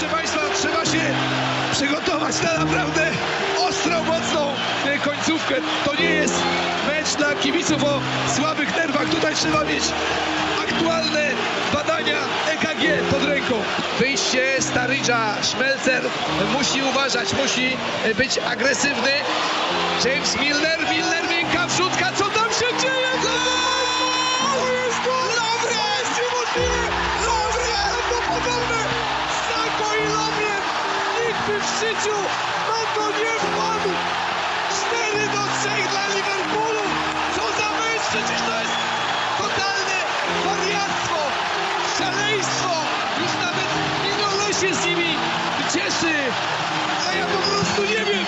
proszę Państwa, trzeba się przygotować na naprawdę ostrą, mocną e, końcówkę. To nie jest mecz dla kibiców o słabych nerwach. Tutaj trzeba mieć aktualne badania EKG pod ręką. Wyjście Starydża, Schmelzer musi uważać, musi e, być agresywny. James Milner, Milner, miękka wrzutka, co tam się dzieje? Gol! Jest gol! Lovres! To nie wpadł! 4 do 3 dla Liverpoolu! Co za mecz! Przecież to jest totalne wariactwo! Szaleństwo! Już nawet minole się z nimi cieszy! A ja po prostu nie wiem,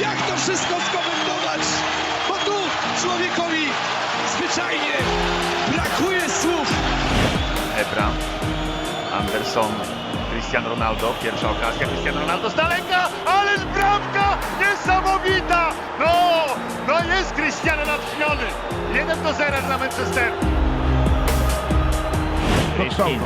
jak to wszystko skomentować! Bo tu człowiekowi zwyczajnie brakuje słów! Ebra, Anderson, Cristiano Ronaldo, pierwsza okazja, Cristiano Ronaldo z daleka, ależ bramka niesamowita! No, no jest Cristiano natchniony. 1 do 0 dla Manchesteru. Pryszkin.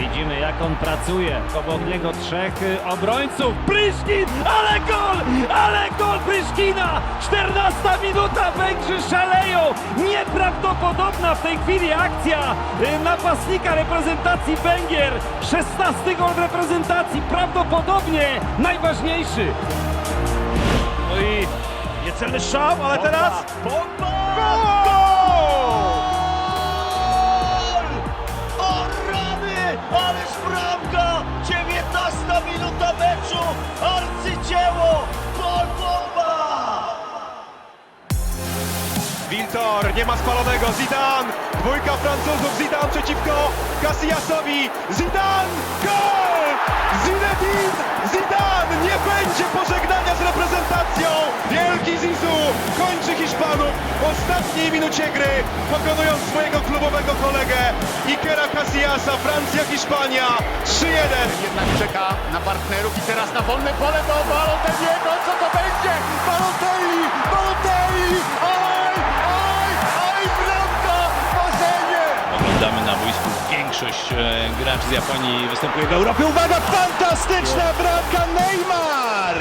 Widzimy jak on pracuje. Obok niego trzech y, obrońców. Pryszkin! Ale gol! Ale gol Pryszkina! 14 minuta, Węgrzy szaleją! Nieprawdopodobna w tej chwili akcja y, napastnika reprezentacji Węgier. 16 gol reprezentacji, prawdopodobnie najważniejszy. No i niecelny strzał, ale teraz... O Arcydzieło! Gol bomba! Wiltor, nie ma spalonego, Zidane, dwójka Francuzów, Zidane przeciwko Casillasowi, Zidane, gol! Zinedine Zidane, nie będzie pożegnania z reprezentacją, wielki Zizu kończy Hiszpanów w ostatniej minucie gry, pokonując swojego klubowego kolegę Ikera Casillasa, Francja, Hiszpania, 3-1. Jednak czeka na partnerów i teraz na wolne pole do Balotelliego. Co to będzie? Balotelli! Większość e, graczy z Japonii występuje w Europie. Uwaga, fantastyczna bramka Neymar!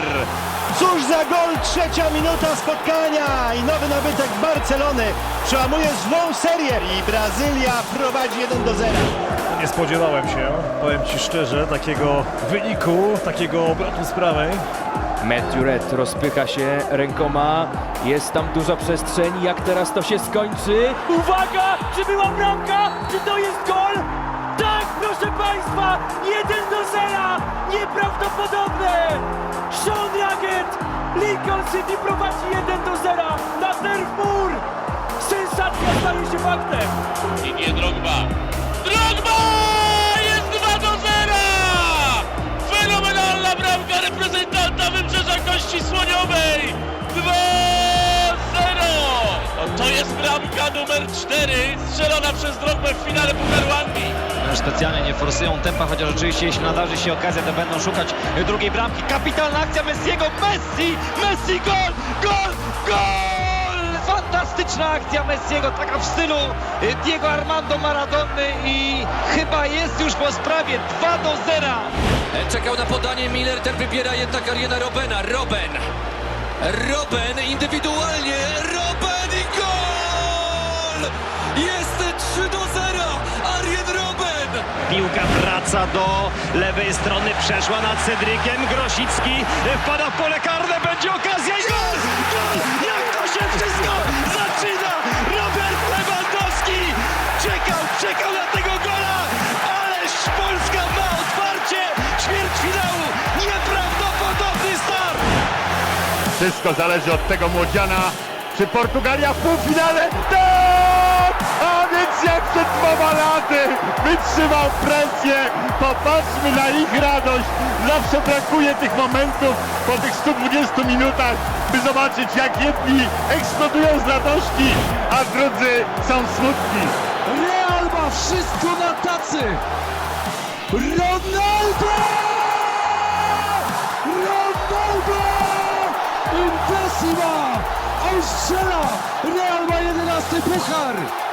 Cóż za gol! Trzecia minuta spotkania i nowy nabytek Barcelony przełamuje złą serię i Brazylia prowadzi 1 do 0. Nie spodziewałem się, powiem Ci szczerze, takiego wyniku, takiego obrotu sprawy. Red rozpycha się rękoma, jest tam duża przestrzeń, jak teraz to się skończy? Uwaga! Czy była bramka? Czy to jest gol? Tak, proszę Państwa! 1 do 0! Nieprawdopodobne! Sean Raggett! Lincoln City prowadzi 1 do 0! Na Turf Moor! Sensacja staje się faktem! I nie Drogba. Drogba! Bramka numer 4 strzelona przez Drogbę w finale Pucharu Anglii. specjalnie nie forsują tempa, chociaż oczywiście jeśli nadarzy się okazja, to będą szukać drugiej bramki. Kapitalna akcja Messiego, Messi! Messi, gol! Gol! Gol! Fantastyczna akcja Messiego, taka w stylu Diego Armando Maradony i chyba jest już po sprawie 2 do 0. Czekał na podanie Miller, ten wybiera jednak Ariana Robena. Roben! Roben indywidualnie! Roben Piłka wraca do lewej strony, przeszła nad Cedrykiem, Grosicki wpada w pole karne, będzie okazja i gol! Gol! Jak to się wszystko zaczyna! Robert Lewandowski czekał, czekał na tego gola, ależ Polska ma otwarcie ćwierćfinału! Nieprawdopodobny start! Wszystko zależy od tego młodziana. Czy Portugalia w półfinale? Tak! Jak przed dwoma laty wytrzymał presję. Popatrzmy na ich radość. Zawsze brakuje tych momentów po tych 120 minutach, by zobaczyć jak jedni eksplodują z radości, a drudzy są smutni. Real ma wszystko na tacy! Ronaldo! Ronaldo! Impressima! On! Real ma 11 puchar!